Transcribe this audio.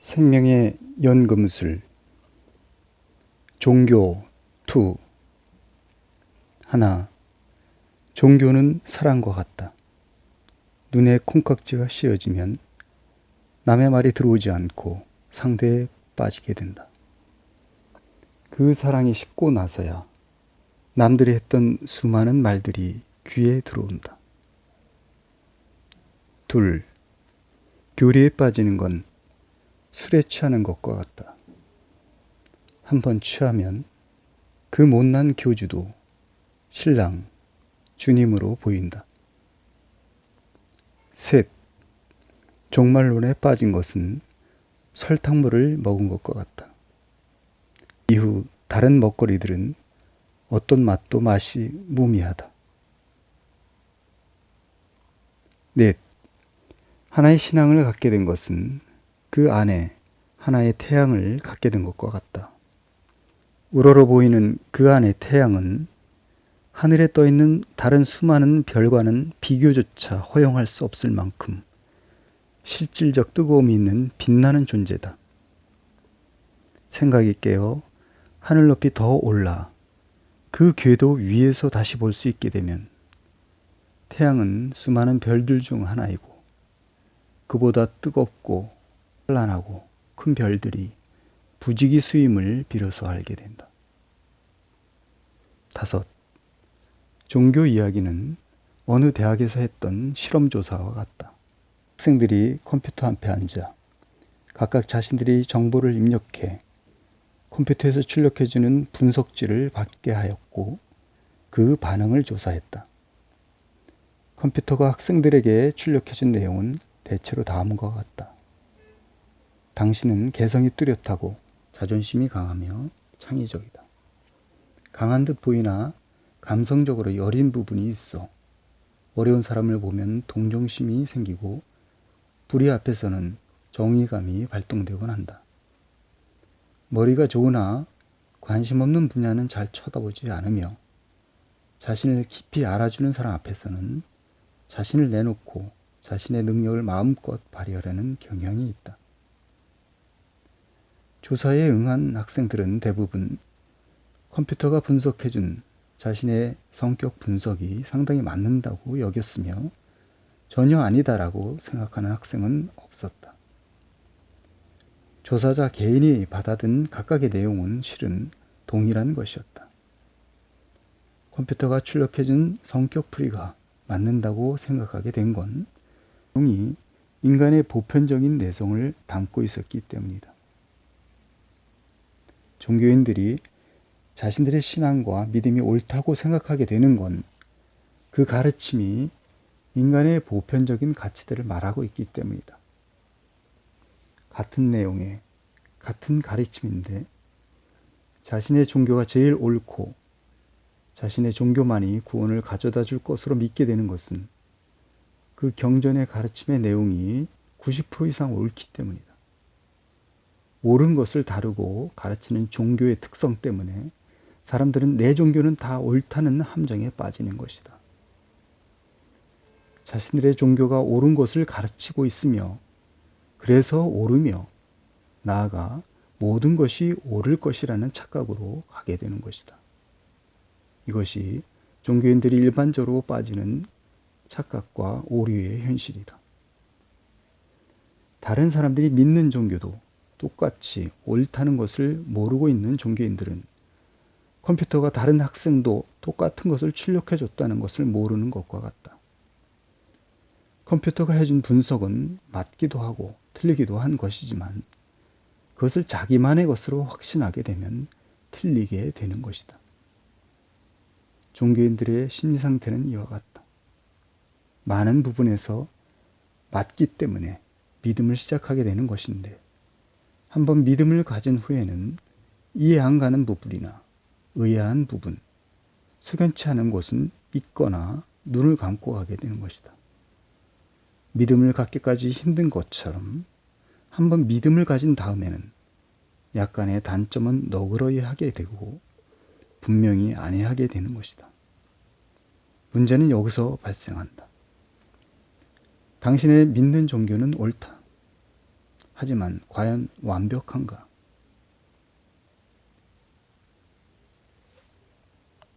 생명의 연금술 종교 2 하나 종교는 사랑과 같다. 눈에 콩깍지가 씌어지면 남의 말이 들어오지 않고 상대에 빠지게 된다. 그 사랑이 식고 나서야 남들이 했던 수많은 말들이 귀에 들어온다. 둘, 교리에 빠지는 건 술에 취하는 것과 같다. 한번 취하면 그 못난 교주도 신랑, 주님으로 보인다. 셋, 종말론에 빠진 것은 설탕물을 먹은 것과 같다. 이후 다른 먹거리들은 어떤 맛도 맛이 무미하다. 넷, 하나의 신앙을 갖게 된 것은 그 안에 하나의 태양을 갖게 된 것과 같다. 우러러 보이는 그 안의 태양은 하늘에 떠 있는 다른 수많은 별과는 비교조차 허용할 수 없을 만큼 실질적 뜨거움이 있는 빛나는 존재다. 생각이 깨어 하늘 높이 더 올라 그 궤도 위에서 다시 볼 수 있게 되면 태양은 수많은 별들 중 하나이고 그보다 뜨겁고 찬란하고 큰 별들이 부지기 수임을 빌어서 알게 된다. 다섯. 종교 이야기는 어느 대학에서 했던 실험조사와 같다. 학생들이 컴퓨터 앞에 앉아 각각 자신들이 정보를 입력해 컴퓨터에서 출력해주는 분석지를 받게 하였고 그 반응을 조사했다. 컴퓨터가 학생들에게 출력해준 내용은 대체로 다음과 같다. 당신은 개성이 뚜렷하고 자존심이 강하며 창의적이다. 강한 듯 보이나 감성적으로 여린 부분이 있어 어려운 사람을 보면 동정심이 생기고 불의 앞에서는 정의감이 발동되곤 한다. 머리가 좋으나 관심 없는 분야는 잘 쳐다보지 않으며 자신을 깊이 알아주는 사람 앞에서는 자신을 내놓고 자신의 능력을 마음껏 발휘하려는 경향이 있다. 조사에 응한 학생들은 대부분 컴퓨터가 분석해준 자신의 성격 분석이 상당히 맞는다고 여겼으며 전혀 아니다라고 생각하는 학생은 없었다. 조사자 개인이 받아든 각각의 내용은 실은 동일한 것이었다. 컴퓨터가 출력해준 성격 풀이가 맞는다고 생각하게 된건 내용이 인간의 보편적인 내성을 담고 있었기 때문이다. 종교인들이 자신들의 신앙과 믿음이 옳다고 생각하게 되는 건 그 가르침이 인간의 보편적인 가치들을 말하고 있기 때문이다. 같은 내용의 같은 가르침인데 자신의 종교가 제일 옳고 자신의 종교만이 구원을 가져다 줄 것으로 믿게 되는 것은 그 경전의 가르침의 내용이 90% 이상 옳기 때문이다. 옳은 것을 다루고 가르치는 종교의 특성 때문에 사람들은 내 종교는 다 옳다는 함정에 빠지는 것이다. 자신들의 종교가 옳은 것을 가르치고 있으며 그래서 옳으며 나아가 모든 것이 옳을 것이라는 착각으로 가게 되는 것이다. 이것이 종교인들이 일반적으로 빠지는 착각과 오류의 현실이다. 다른 사람들이 믿는 종교도 똑같이 옳다는 것을 모르고 있는 종교인들은 컴퓨터가 다른 학생도 똑같은 것을 출력해 줬다는 것을 모르는 것과 같다. 컴퓨터가 해준 분석은 맞기도 하고 틀리기도 한 것이지만 그것을 자기만의 것으로 확신하게 되면 틀리게 되는 것이다. 종교인들의 심리 상태는 이와 같다. 많은 부분에서 맞기 때문에 믿음을 시작하게 되는 것인데 한번 믿음을 가진 후에는 이해 안 가는 부분이나 의아한 부분, 석연치 않은 곳은 있거나 눈을 감고 가게 되는 것이다. 믿음을 갖기까지 힘든 것처럼 한번 믿음을 가진 다음에는 약간의 단점은 너그러이 하게 되고 분명히 안해하게 되는 것이다. 문제는 여기서 발생한다. 당신의 믿는 종교는 옳다. 하지만 과연 완벽한가?